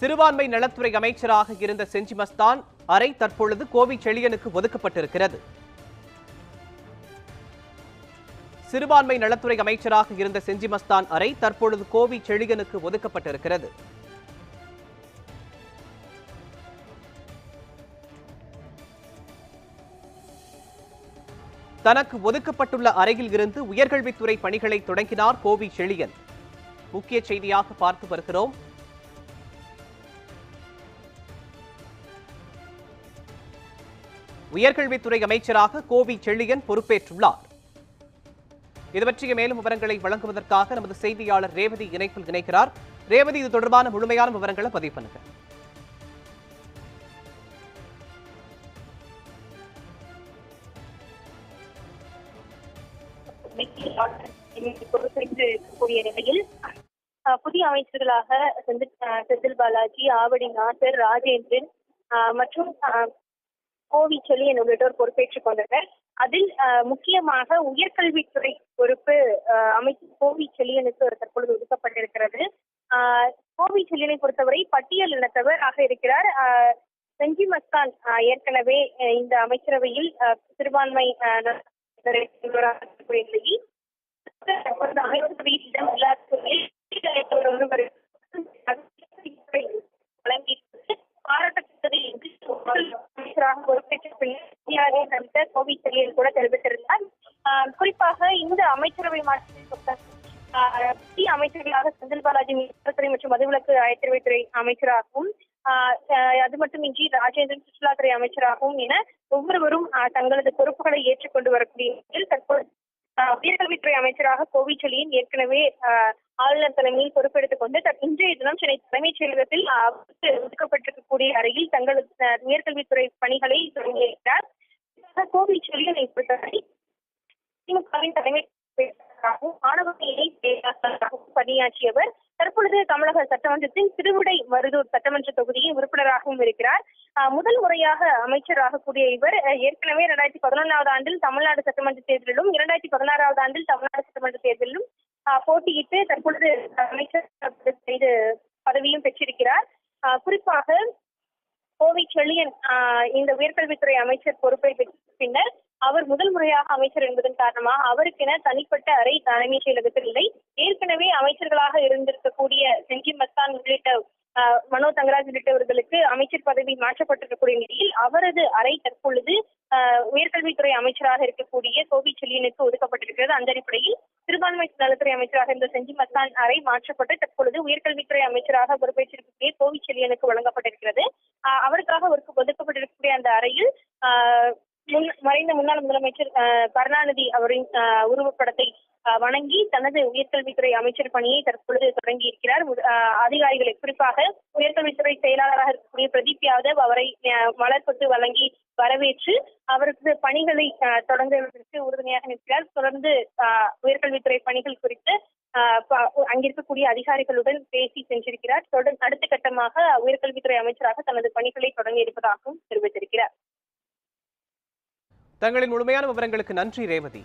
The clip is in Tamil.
சிறுபான்மை நலத்துறை அமைச்சராக இருந்த செஞ்சி மஸ்தான் அறை தற்பொழுது கோவி செழியனுக்கு ஒதுக்கப்பட்டிருக்கிறது. சிறுபான்மை நலத்துறை அமைச்சராக இருந்த செஞ்சி மஸ்தான் அறை தற்பொழுது கோவி செழியனுக்கு ஒதுக்கப்பட்டிருக்கிறது. தனக்கு ஒதுக்கப்பட்டுள்ள அறையில் இருந்து உயர்கல்வித்துறை பணிகளை தொடங்கினார் கோவி செழியன். முக்கிய செய்தியாக பார்த்து வருகிறோம். உயர்கல்வித்துறை அமைச்சராக கோவி செழியன் பொறுப்பேற்றுள்ளார். இது பற்றிய மேலும் விவரங்களை வழங்குவதற்காக நமது செய்தியாளர் ரேவதி இணைப்பில் இணைக்கிறார் ரேவதி இது தொடர்பான முழுமையான விவரங்களை பதிவு பண்ணுங்க. நிலையில் புதிய அமைச்சர்களாக செந்தில் பாலாஜி ஆவடி நாசர் ராஜேந்திரன் மற்றும் அஹ், கோவி செழியன் உள்ளிட்டோர் பொறுப்பேற்றுக் கொண்டனர். அதில் முக்கியமாக உயர்கல்வித்துறை பொறுப்பு அமைச்சர் கோவி செல்லியனுக்கு தற்பொழுது ஒதுக்கப்பட்டிருக்கிறது. கோவி செல்லியனை பொறுத்தவரை பட்டியல் இனத்தவர் ஆக இருக்கிறார். செஞ்சி மஸ்தான் ஏற்கனவே இந்த அமைச்சரவையில் சிறுபான்மை நிலையில் அமைச்சரவையில் இடம் இல்லாத செய்தியாளரை கோவிட் கோவி கூட தெரிவித்திருந்தார். குறிப்பாக இந்த அமைச்சரவை மாற்றத்தை புதிய அமைச்சர்களாக செந்தில் பாலாஜி மின்சாரத்துறை மற்றும் மதுவிலக்கு ஆயத்திரவைத்துறை அமைச்சராகவும் அது மட்டுமின்றி ராஜேந்திரன் சுற்றுலாத்துறை அமைச்சராகவும் என ஒவ்வொருவரும் ஆஹ் தங்களது பொறுப்புகளை ஏற்றுக்கொண்டு வரக்கூடிய நிலையில் தற்போது ஆஹ் உயர்கல்வித்துறை அமைச்சராக கோவிச்செழியன் ஏற்கனவே ஆஹ் ஆளுநர் தலைமையில் பொறுப்பெடுத்துக் கொண்டு இன்றைய தினம் சென்னை தலைமைச் செயலகத்தில் அவருக்கு ஒதுக்கப்பட்டிருக்கக்கூடிய அறையில் தங்களது உயர்கல்வித்துறை பணிகளை தொடங்கியிருக்கிறார். கோவிச்செழியனை பொறுத்தவரை திமுகவின் தலைமை பணியாற்றியவர். தற்பொழுது தமிழக சட்டமன்றத்தின் திருவிடை மருதூர் சட்டமன்ற தொகுதியின் உறுப்பினராகவும் இருக்கிறார். முதல் முறையாக அமைச்சராக கூடிய இவர் ஏற்கனவே இரண்டாயிரத்தி பதினொன்றாவது ஆண்டில் தமிழ்நாடு சட்டமன்ற தேர்தலிலும் இரண்டாயிரத்தி பதினாறாவது ஆண்டில் தமிழ்நாடு சட்டமன்ற தேர்தலிலும் போட்டியிட்டு தற்பொழுது அமைச்சர் செய்து பதவியும் பெற்றிருக்கிறார். குறிப்பாக கோவை செழியன் இந்த உயர்கல்வித்துறை அமைச்சர் பொறுப்பை பெற்ற பின்னர் அவர் முதல் முறையாக அமைச்சர் என்பதன் காரணமாக அவருக்கென தனிப்பட்ட அறை தலைமை செயலகத்தில் இல்லை. ஏற்கனவே அமைச்சர்களாக இருந்திருக்கக்கூடிய செஞ்சி மஸ்தான் உள்ளிட்ட ஆஹ், மனோ தங்கராஜ் உள்ளிட்டவர்களுக்கு அமைச்சர் பதவி மாற்றப்பட்டிருக்கக்கூடிய நிலையில் அவரது அறை தற்பொழுது ஆஹ், உயர்கல்வித்துறை அமைச்சராக இருக்கக்கூடிய கோவி செல்லியனுக்கு ஒதுக்கப்பட்டிருக்கிறது. அந்த அடிப்படையில் சிறுபான்மை நலத்துறை அமைச்சராக இருந்த செஞ்சி மஸ்தான் அறை மாற்றப்பட்டு தற்பொழுது உயர்கல்வித்துறை அமைச்சராக பொறுப்பேற்றிருக்கக்கூடிய கோவி செல்லியனுக்கு வழங்கப்பட்டிருக்கிறது. அவருக்காக அவருக்கு ஒதுக்கப்பட்டிருக்கக்கூடிய அந்த அறையில் ஆஹ், முன்- மறைந்த முன்னாள் முதலமைச்சர் கருணாநிதி அவரின் உருவப்படத்தை வணங்கி தனது உயர்கல்வித்துறை அமைச்சர் பணியை தற்பொழுது தொடங்கி இருக்கிறார். அதிகாரிகளை குறிப்பாக உயர்கல்வித்துறை செயலாளராக இருக்கக்கூடிய பிரதீப் யாதவ் அவரை மலர் கொத்து வழங்கி வரவேற்று அவருக்கு பணிகளை தொடங்குவதற்கு உறுதுணையாக நிற்கிறார். தொடர்ந்து ஆஹ், உயர்கல்வித்துறை பணிகள் குறித்து ஆஹ், அங்கிருக்கக்கூடிய அதிகாரிகளுடன் பேசி சென்றிருக்கிறார். தொடர் அடுத்த கட்டமாக உயர்கல்வித்துறை அமைச்சராக தனது பணிகளை தொடங்கி இருப்பதாகவும் தெரிவித்திருக்கிறார். தங்களின் முழுமையான விவரங்களுக்கு நன்றி ரேவதி.